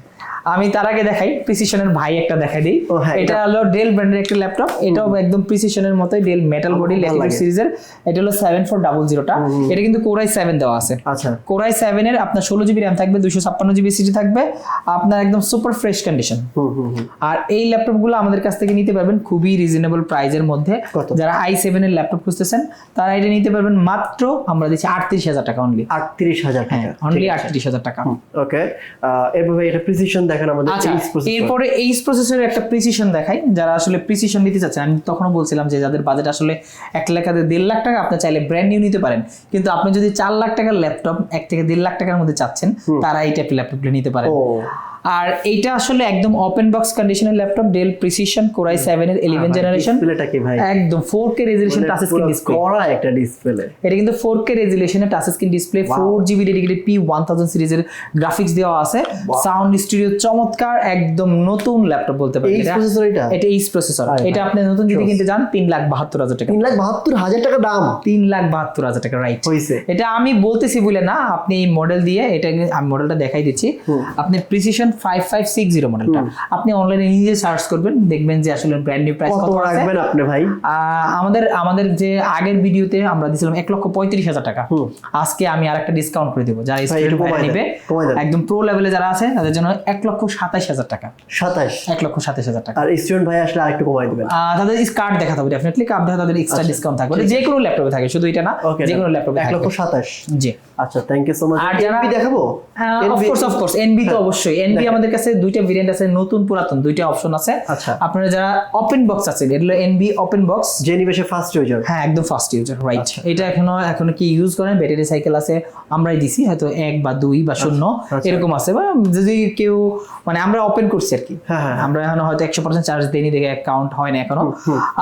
A: আমি তার আগে দেখাই প্রিসিশনের ভাই একটা দেখাই দিই।
B: হ্যাঁ,
A: এটা হলো ডেল ব্র্যান্ডের একটা ল্যাপটপ এটাও একদম প্রিসিশনের মতোই ডেল মেটাল বডি
B: লাগে।
A: সিরিজের এটা হলো সেভেন ফোর ডাবল জিরোটা এটা কিন্তু কোরাই সেভেন দেওয়া আছে।
B: আচ্ছা।
A: কোরাই সেভেনের আপনার ষোলো জিবি র্যাম থাকবে দুশো ছাপ্পান্ন জিবি সিজি থাকবে। আপনার একদম সুপার ফ্রেশ কন্ডিশন
B: হুম হুম হুম।
A: আর এই ল্যাপটপগুলো আমাদের কাছ থেকে নিতে পারবেন খুবই রিজনেবল প্রাইজের মধ্যে। যারা আই সেভেন এর ল্যাপটপ খুঁজতেছেন তারা এটা নিতে পারবেন মাত্র আমরা দিচ্ছি আটত্রিশ হাজার টাকা অনলি
B: আটত্রিশ হাজার টাকা।
A: অনলি আটত্রিশ হাজার টাকা।
B: ওকে ভাই এটা প্রিসিশন দেখেন আমাদের
A: আচ্ছা এরপরে এইচ প্রসেসরের একটা প্রিসিশন দেখাই যারা আসলে প্রিসিশন নিতে চাচ্ছেন। আমি তখনও বলছিলাম যে যাদের বাজেট আসলে এক লাখ থেকে দেড় লাখ টাকা আপনি চাইলে ব্র্যান্ড নিউ নিতে পারেন। কিন্তু আপনি যদি চার লাখ টাকার ল্যাপটপ এক থেকে দেড় লাখ টাকার মধ্যে চাচ্ছেন তারা এই টাইপের ল্যাপটপগুলো নিতে পারেন। আর এইটা আসলে একদম ওপেন বক্স কন্ডিশনের laptop Dell Precision core i seven এর ইলেভেন জেনারেশন
B: ডিসপ্লেটা কি ভাই?
A: একদম four K resolution touch screen display
B: করা একটা ডিসপ্লে
A: এটা কিন্তু four K রেজুলেশনের touch screen display four GB dedicated P one thousand সিরিজের গ্রাফিক্স দেওয়া আছে। সাউন্ড স্টুডিও চমৎকার একদম নতুন ল্যাপটপ বলতে পারি
B: এই প্রসেসর এটা?
A: এটা এইচ প্রসেসর এটা আপনি নতুন যদি কিনতে যান তিন লাখ বাহাত্তর হাজার টাকা।
B: তিন লাখ বাহাত্তর হাজার টাকা দাম?
A: তিন লাখ বাহাত্তর হাজার টাকা রাইট
B: হয়েছে
A: এটা আমি বলতেছি বলে না আপনি এই মডেল দিয়ে এটা আমি মডেলটা দেখাই দিচ্ছি। আপনি Precision five five six zero মডেলটা আপনি অনলাইনে নিজে সার্চ করবেন দেখবেন যে আসলে ব্র্যান্ড নিউ প্রাইস
B: কত রাখবেন আপনি ভাই?
A: আমাদের আমাদের যে আগের ভিডিওতে আমরা দিছিলাম এক লক্ষ পঁয়ত্রিশ হাজার টাকা। আজকে আমি আর একটা ডিসকাউন্ট করে দিব যারা নিবে একদম প্রো লেভেলে যারা আছে তাদের জন্য এক লক্ষ সাতাইশ হাজার টাকা।
B: সাতাশ?
A: এক লক্ষ সাতাইশ হাজার টাকা।
B: আর স্টুডেন্ট ভাই আসলে আরেকটু কমাই দিবেন।
A: তাদের কার্ড হবে ডেফিনেটলি কার্ড দেখা তাদের এক্সট্রা ডিসকাউন্ট থাকবে। যে কোনো ল্যাপটপে থাকে শুধু এটা না যে কোনো ল্যাপটপে
B: এক লক্ষ
A: থাকবে
B: সাতাশ।
A: জি।
B: আচ্ছা থ্যাংক ইউ সো মাচ
A: আর যারা-
B: দেখাবো?
A: অফকোর্স অফকোর্স এনবি তো অবশ্যই এনবি
B: দেখেন।
A: আমাদের কাছে দুইটা ভেরিয়েন্ট আছে নতুন পুরাতন দুইটা অপশন আছে।
B: আচ্ছা।
A: আপনারা যারা ওপেন বক্স আছে এগুলো এনবি ওপেন বক্স
B: যে নিবেশে ফার্স্ট ইউজার
A: হ্যাঁ একদম ফার্স্ট ইউজার রাইট
B: আচ্ছা।
A: এটা এখনও এখনও কি ইউজ করেন? ব্যাটারি সাইকেল আছে আমরাই দিছি হয়তো এক বা দুই বা শূন্য
B: আচ্ছা।
A: এরকম আছে। বা যদি কেউ মানে আমরা ওপেন করছি আর কি।
B: হ্যাঁ, হ্যাঁ,
A: আমরা এখনও হয়তো একশো পার্সেন্ট চার্জ দেয়নি দেখে কাউন্ট হয় না এখনও।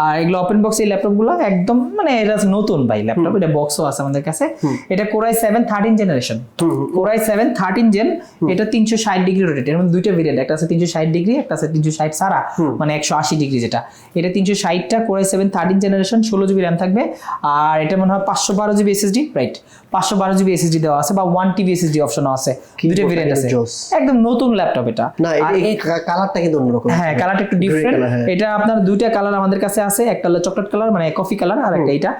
A: আর এগুলো ওপেন বক্স এই ল্যাপটপগুলো একদম মানে এটা নতুন ভাই ল্যাপটপ এটা বক্সও আছে আমাদের কাছে। এটা core i seven thirteen generation core i seven thirteen gen এটা তিনশো ষাট ডিগ্রি রোটেট এর মধ্যে দুইটা ভেরিয়েন্ট একটা আছে তিনশো ষাট ডিগ্রি একটা আছে তিনশো ষাট সারা মানে একশো আশি ডিগ্রি যেটা। এটা তিনশো ষাটটা core i seven thirteen generation ষোলো জিবি র্যাম থাকবে। আর এটা মনে হয় পাঁচশো বারো জিবি এসএসডি রাইট পাঁচশো বারো জিবি এসএসডি দেওয়া আছে বা ওয়ান টিবি এসএসডি অপশনও আছে। দুইটা ভেরিয়েন্ট আছে। একদম নতুন ল্যাপটপ এটা।
B: না কালারটা কিন্তু অন্যরকম।
A: হ্যাঁ কালারটা একটু ডিফারেন্ট
B: হ্যাঁ।
A: এটা আপনার দুইটা কালার আমাদের কাছে আছে। একটা হলো চকলেট কালার মানে কফি কালার আর একটা এইটা।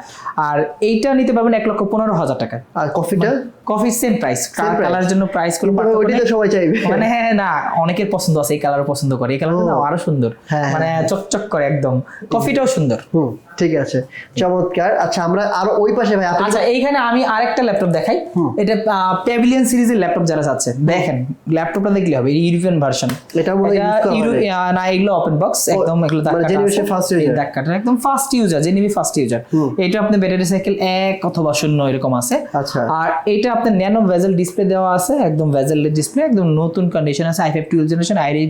A: আর এইটা নিতে পারবেন এক লক্ষ পনেরো হাজার টাকা।
B: আর কফিটা
A: কফি সেম প্রাইস কালার জন্য প্রাইস কোনো
B: ওইটাই সবাই চাইবে।
A: মানে হ্যাঁ না অনেকের পছন্দ আছে এই কালার পছন্দ করে এই কালারটা আরও সুন্দর।
B: হ্যাঁ,
A: মানে চকচক করে একদম। কফিটাও সুন্দর।
B: হুম ঠিক আছে। চমৎকার। আচ্ছা আমরা আরও ওই পাশে ভাই
A: আচ্ছা এইখানে আমি আরেকটা ল্যাপটপ দেখাই। এটা প্যাভিলিয়ন সিরিজের ল্যাপটপ যারা চাচ্ছে দেখেন ল্যাপটপটা দেখলে হবে ইউরোপিয়ান ভার্সন
B: এটা মনে হয়।
A: না এগুলো ওপেন বক্স একদম এগুলো
B: মানে Genevieve
A: আছে।
B: first
A: দাগ কাটা একদম ফার্স্ট ইউজার জেনিভি ফার্স্ট ইউজার এটা আপনার ব্যাটারি সাইকেল এক অথবা শূন্য এরকম আছে।
B: আচ্ছা।
A: আর এটা আপনার ন্যানো ভেজেল ডিসপ্লে দেওয়া আছে একদম ভেজেল ডিসপ্লে একদম নতুন কন্ডিশন আছে I five twelve generation Iris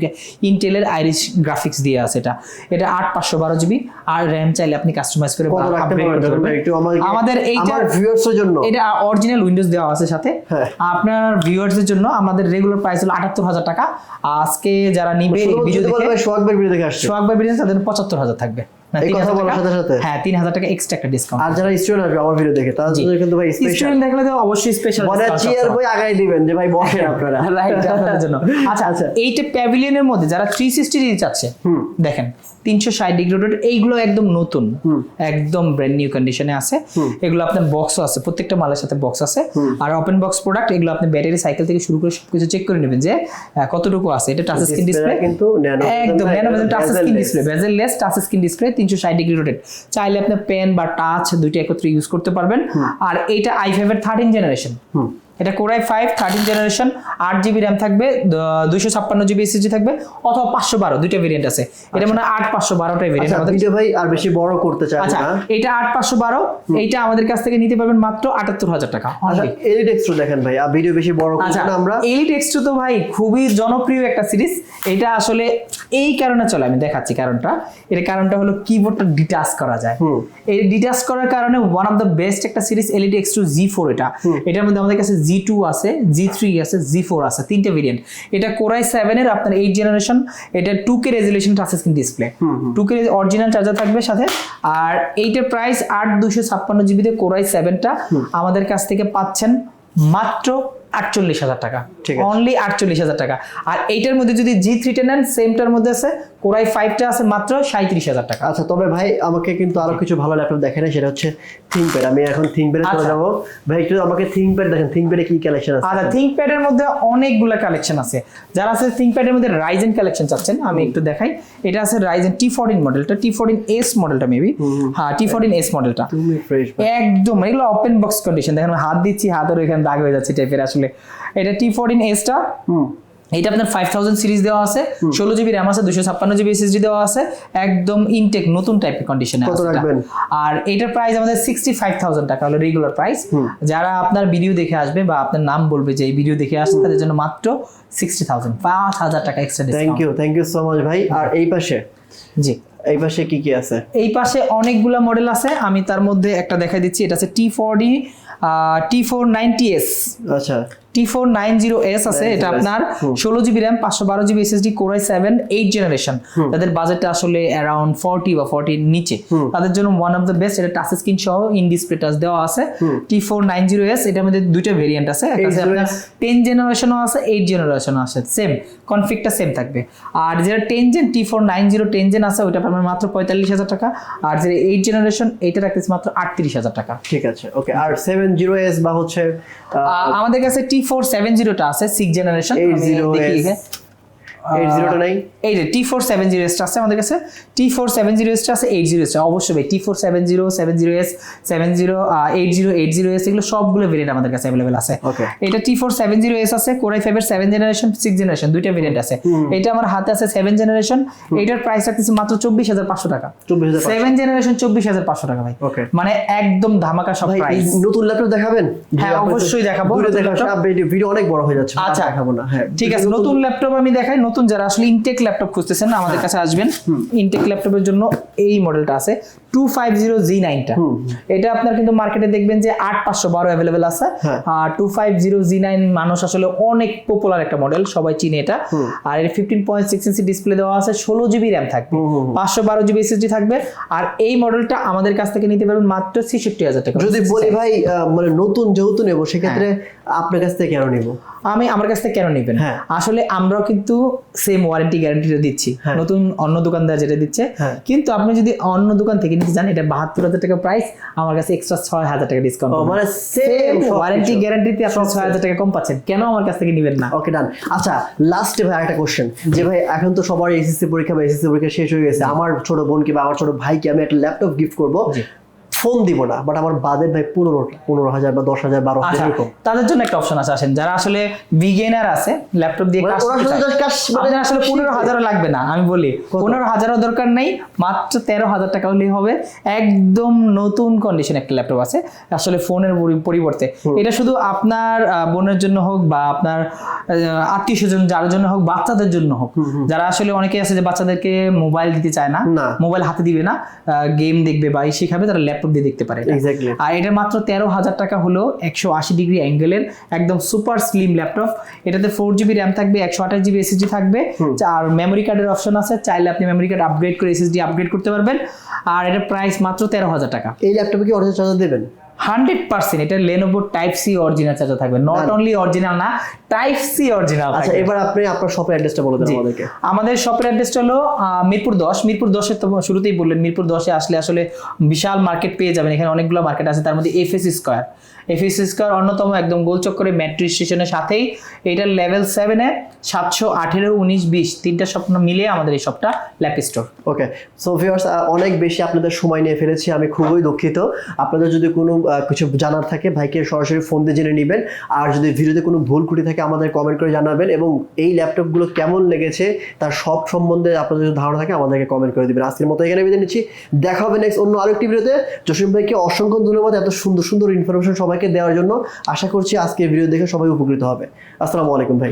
A: ইন্টেলের আইরিশ গ্রাফিক্স দিয়ে আছে এটা। এটা আট পাঁচশো বারো জিবি আর র্যাম চাইলে আপনি কাস্টমাইজ করে আমাদের এইটা
B: আমার ভিউয়ার্স এর জন্য।
A: এটা অরিজিনাল উইন্ডোজ দেওয়া আছে সাথে।
B: হ্যাঁ।
A: আপনার ভিউয়ার্স এর জন্য আমাদের রেগুলার প্রাইস হলো আটাত্তর হাজার টাকা। আজকে যারা নিবে ভিডিও দেখে
B: সোহাগ ভাই ভিডিও দেখে আসছে।
A: সোহাগ ভাই বিরিয়ানি তাদের পঁচাত্তর হাজার থাকবে।
B: এই কথা বলার সাথে সাথে?
A: হ্যাঁ টাকা এক্সট্রা একটা ডিসকাউন্ট
B: আর যারা স্টুডেন্ট আসবে আমার ভিডিও দেখে তাদের কিন্তু ভাই স্পেশাল
A: স্টুডেন্ট দেখলে তো অবশ্যই স্পেশাল
B: মানে চেয়ার বই আগাই দিবেন যে ভাই বসেন আপনারা। *laughs*
A: রাইট আপনাদের জন্য। আচ্ছা আচ্ছা। এইটা প্যাভিলিয়নের মধ্যে যারা চাচ্ছে দেখেন ডিগ্রি রোটেট এইগুলো একদম নতুন। একদম ব্র্যান্ড নিউ কন্ডিশনে আছে। এগুলো আপনার বক্সও আছে প্রত্যেকটা মালের সাথে বক্স আছে। আর ওপেন বক্স প্রোডাক্ট এগুলো আপনি ব্যাটারি সাইকেল থেকে শুরু করে সবকিছু চেক করে নেবেন যে কতটুকু আছে। এটা টাচ স্ক্রিন ডিসপ্লে
B: কিন্তু
A: একদম nano touch screen display bezel less touch screen display তিনশো ষাট ডিগ্রি রোটেট চাইলে আপনি পেন বা টাচ দুইটা একত্রে ইউজ করতে পারবেন। আর এইটা আই ফাইভ এর থার্টিন জেনারেশন এটা core i five thirteen generation আট জিবি র্যাম থাকবে দুইশো ছাপ্পান্ন জিবি এসএসডি থাকবে অথবা পাঁচশো বারো দুইটা ভেরিয়েন্ট আছে। এটা মানে আট পাঁচশো বারোটাই ভেরিয়েন্ট
B: আচ্ছা
A: আমাদের
B: ভাই আর বেশি বড় করতে চাই
A: আচ্ছা এটা আট পাঁচশো বারো এইটা আমাদের কাছ থেকে নিতে পারবেন মাত্র আটাত্তর হাজার টাকা
B: আচ্ছা। এলিট এক্সট্রা দেখেন ভাই আর ভিডিও বেশি বড় করতে
A: আচ্ছা
B: না আমরা।
A: এলিট এক্সট্রা তো ভাই খুবই জনপ্রিয় একটা সিরিজ এটা আসলে এই কারণে চলে আমি দেখাচ্ছি কারণটা। এর কারণটা হলো কিবোর্ডটা ডিটাচ করা যায়। এই ডিটাচ করার কারণে ওয়ান অফ দ্য বেস্ট একটা series elite X two G four এটা। এটার মধ্যে আমাদের কাছে জি টু আছে জি থ্রি আছে জি ফোর আছে তিনটে ভেরিয়েন্ট এটা কোরাই সেভেনের আপনার এইট জেনারেশন এটা two K resolution touch screen display two K original charger থাকবে সাথে। আর এইটার প্রাইস আট দুশো ছাপ্পান্ন জিবিতে কোরাই সেভেনটা আমাদের কাছ থেকে পাচ্ছেন মাত্র আটচল্লিশ হাজার টাকা। অনলি আটচল্লিশ হাজার টাকা। আর এইটার মধ্যে যদি জি থ্রিটা নেন সেমটার মধ্যে আছে কোরাই ফাইভটা আছে মাত্র সাঁত্রিশ হাজার টাকা।
B: আচ্ছা তবে ভাই আমাকে কিন্তু আরও কিছু ভালো ল্যাপটপ দেখে না সেটা হচ্ছে আমি এখন চলে
A: আচ্ছা।
B: যাব। ভাই একটু আমাকে দেখেন কি কালেকশন আছে?
A: আচ্ছা মধ্যে অনেকগুলো কালেকশন আছে। যারা আছে মধ্যে রাইজেন কালেকশন চাচ্ছেন আমি একটু দেখাই। এটা আছে রাইজেন টি ফোরটিন মডেলটা টি ফোরটিন এস মডেলটা মেবি হ্যাঁ টি। ফোরটিন এস মডেলটা একদম এগুলো ওপেন বক্স কন্ডিশন দেখেন হাত দিচ্ছি হাতের ওইখানে দাগ হয়ে যাচ্ছে টাইপের আসলে এটা টি ফোরটিন এসটা এটা আপনার ফাইভ থাউজেন্ড সিরিজ দেওয়া আছে ষোলো জিবি র্যাম আছে দুশো ছাপ্পান্ন জিবি এসএসডি দেওয়া আছে একদম ইনটেক নতুন টাইপের কন্ডিশনে আর এটার প্রাইস আমাদের সিক্সটি ফাইভ থাউজেন্ড টাকা হলো রেগুলার প্রাইস যারা আপনার ভিডিও দেখে আসবে বা আপনার নাম বলবে যে এই ভিডিও দেখে আসছে তাদের জন্য মাত্র সিক্সটি থাউজেন্ড পাঁচ হাজার টাকা extra
B: thank you thank you so much ভাই। আর এই পাশে?
A: জি।
B: এই পাশে কি কি আছে?
A: এই পাশে অনেকগুলা মডেল আছে আমি তার মধ্যে একটা দেখাই দিচ্ছি এটা আছে T four D T four ninety S
B: আচ্ছা।
A: T four nine zero S আছে এটা আপনার ষোলো জিবি র্যাম পাঁচশো বারো GB SSD core i seven eight generation তাদের বাজেটটা আসলে অ্যারাউন্ড ফর্টি বা ফর্টির নিচে। তাদের জন্য ওয়ান অফ দ্য বেস্ট এটা টাচ স্ক্রিন সহ ইন ডিসপ্লে টাচ দেওয়া আছে। T four nine zero S এটার মধ্যে দুইটা ভেরিয়েন্ট আছে। একটা আপনার টেন জেনারেশনও আছে এইট জেনারেশনও আছে। সেম কনফিগটা সেম থাকবে। আর যেটা ten gen T four nine zero ten gen আছে ওইটা আপনার মাত্র পঁয়তাল্লিশ হাজার টাকা। আর যেটা এইট জেনারেশন এইটা রাখতেছে মাত্র আটত্রিশ হাজার টাকা।
B: ঠিক আছে ওকে আর সেভেন জিরো এস বা হচ্ছে
A: আমাদের কাছে টি ফোর সেভেন জিরোটা আছে সিক্স জেনারেশন
B: 80S এইট জিরোটা নাই
A: এই যে টি ফোর সেভেন জিরো এসটা আছে আমাদের কাছে। টি ফোর সেভেন জিরো এসটা আছে এইট জিরো এসটা অবশ্যই ভাই T four seven zero seven zero S seven zero eight zero eight zero S এগুলো সবগুলো ভেরিয়েন্ট আমাদের কাছে অ্যাভেলেবেল আছে। এটা T four seven zero S আছে কোরাই ফাইভের সেভেন জেনারেশন সিক্স জেনারেশন দুইটা ভেরিয়েন্ট আছে। এটা আমার হাতে আছে সেভেন জেনারেশন এটার প্রাইস রাখতেছি মাত্র চব্বিশ হাজার পাঁচশো টাকা। সেভেন জেনারেশন চব্বিশ হাজার পাঁচশো টাকা ভাই। মানে একদম ধামাকা সব প্রাইস
B: নতুন ল্যাপটপ দেখাবেন?
A: হ্যাঁ, অবশ্যই দেখাবো।
B: ভিডিও অনেক বড় হয়ে যাচ্ছে।
A: আচ্ছা
B: দেখাবো না হ্যাঁ।
A: ঠিক আছে নতুন ল্যাপটপ আমি দেখাই নতুন যারা আসলে ইনটেক ল্যাপটপ খুঁজতেছেন আমাদের কাছে আসবেন। ইনটেক ল্যাপটপের জন্য এই মডেলটা আছে টু ফাইভ জিরো জি নাইনটা এটা আপনার কিন্তু মার্কেটে দেখবেন যে আট পাঁচশো বারো অ্যাভেলেবেল আছে।
B: হ্যাঁ।
A: আর two five zero G nine মানুষ আসলে অনেক পপুলার একটা মডেল সবাই চিনে এটা। আর এর fifteen point six inch display দেওয়া আছে ষোলো জিবি র্যাম থাকবে। পাঁচশো বারো জিবি এসএসডি থাকবে। আর এই মডেলটা আমাদের কাছ থেকে নিতে পারবেন মাত্র ছেষট্টি হাজার টাকা।
B: যদি বলি ভাই মানে নতুন যেহেতু নেব সেক্ষেত্রে আপনার কাছ থেকে কেন নিবো?
A: আমি আমার কাছ থেকে কেন নিবেন?
B: হ্যাঁ।
A: আসলে আমরাও কিন্তু সেম ওয়ারেন্টি গ্যারান্টিটা দিচ্ছি।
B: হ্যাঁ।
A: নতুন অন্য দোকানদার যেটা দিচ্ছে।
B: হ্যাঁ।
A: কিন্তু আপনি যদি অন্য দোকান থেকে নিতে চান এটা বাহাত্তর হাজার টাকা প্রাইস আমার কাছে এক্সট্রা ছয় হাজার টাকা ডিসকাউন্ট
B: মানে সেম
A: ওয়ারেন্টি গ্যারান্টিতে আপনি ছয় হাজার টাকা কম পাচ্ছেন। কেন আমার কাছ থেকে নিবেন না?
B: ওকে ডান আচ্ছা লাস্টে ভাই একটা কোশ্চেন যে ভাই এখন তো সবার এসএসসি পরীক্ষা বা এসএসসি পরীক্ষা শেষ হয়ে গেছে। আমার ছোট বোনকে বা আমার ছোট ভাইকে আমি একটা ল্যাপটপ গিফট করব। ফোন দিব না বাট আমার বাজেট ভাই পনেরো পনেরো হাজার বা দশ হাজার বারো হাজার
A: আচ্ছা তাদের জন্য একটা অপশন আছে আসেন যারা আসলে বিগেনার আছে ল্যাপটপ দিয়ে
B: মানে মানে
A: আপনার আসলে পনেরো হাজারও লাগবে না আমি বলি পনেরো হাজারও দরকার নেই মাত্র তেরো হাজার টাকা হলেই হবে একদম নতুন কন্ডিশন একটা ল্যাপটপ আছে আসলে ফোনের পরিবর্তে। এটা শুধু আপনার বোনের জন্য হোক বা আপনার আত্মীয় স্বজন যার জন্য হোক বাচ্চাদের জন্য হোক। যারা আসলে অনেকে আছে যে বাচ্চাদেরকে মোবাইল দিতে চায় না
B: না।
A: মোবাইল হাতে দিবে না গেম দেখবে বা এই শেখাবে তারা ল্যাপটপ দিয়ে দেখতে পারে আর এটা মাত্র তেরো হাজার টাকা হলো একশো আশি ডিগ্রি অ্যাঙ্গেলের একদম সুপার স্লিম ল্যাপটপ এটাতে ফোর জিবি র্যাম থাকবে একশো আঠাশ জিবি এসএসডি থাকবে। আর মেমোরি কার্ডের অপশন আছে চাইলে আপনি মেমোরি কার্ড আপগ্রেড করে এসএসডি আপগ্রেড করতে পারবেন। আর এটার প্রাইস মাত্র তেরো হাজার টাকা।
B: এই ল্যাপটপে কি চার্জার দেবেন?
A: হান্ড্রেড পার্সেন্ট এটা Lenovo type C original charger থাকবে। নট অনলি অরিজিনাল না টাইপ সি অরিজিনাল
B: আচ্ছা এবার আপনি আপনার শপের অ্যাড্রেসটা বলে দেন আমাদেরকে।
A: আমাদের শপের অ্যাড্রেসটা হলো মিরপুর দশ। মিরপুর দশের তো শুরুতেই বললেন মিরপুর দশে আসলে আসলে বিশাল মার্কেট পেয়ে যাবেন। এখানে অনেকগুলো মার্কেট আছে তার মধ্যে এফএস স্কোয়ার স্কোয়ার অন্যতম একদম গোলচক্করে মেট্রো স্টেশনের সাথেই। এটার লেভেল সেভেনে সাতশো আঠেরো, উনিশ, বিশ, তিনটা স্বপ্ন মিলিয়ে আমাদের এই সবটা lap store
B: okay so viewers অনেক বেশি আপনাদের সময় নিয়ে ফেলেছি, আমি খুবই দুঃখিত। আপনাদের যদি কোনো কিছু জানার থাকে, ভাইকে সরাসরি ফোন দিয়ে জেনে নেবেন। আর যদি ভিডিওতে কোনো ভুল ত্রুটি থাকে, আমাদের কমেন্ট করে জানাবেন এবং এই ল্যাপটপগুলো কেমন লেগেছে, তার সব সম্বন্ধে আপনাদের যদি ধারণা থাকে, আমাদেরকে কমেন্ট করে দিবেন। আজকের মতো এখানে বিদায় নিচ্ছি। দেখা হবে নেক্সট অন্য আরেকটি ভিডিওতে। জসিম ভাইকে অসংখ্য ধন্যবাদ, এত সুন্দর সুন্দর ইনফরমেশন সবাইকে দেওয়ার জন্য আশা করছি আজকে ভিডিও দেখে সবাই উপকৃত হবে। আসসালামু আলাইকুম ভাই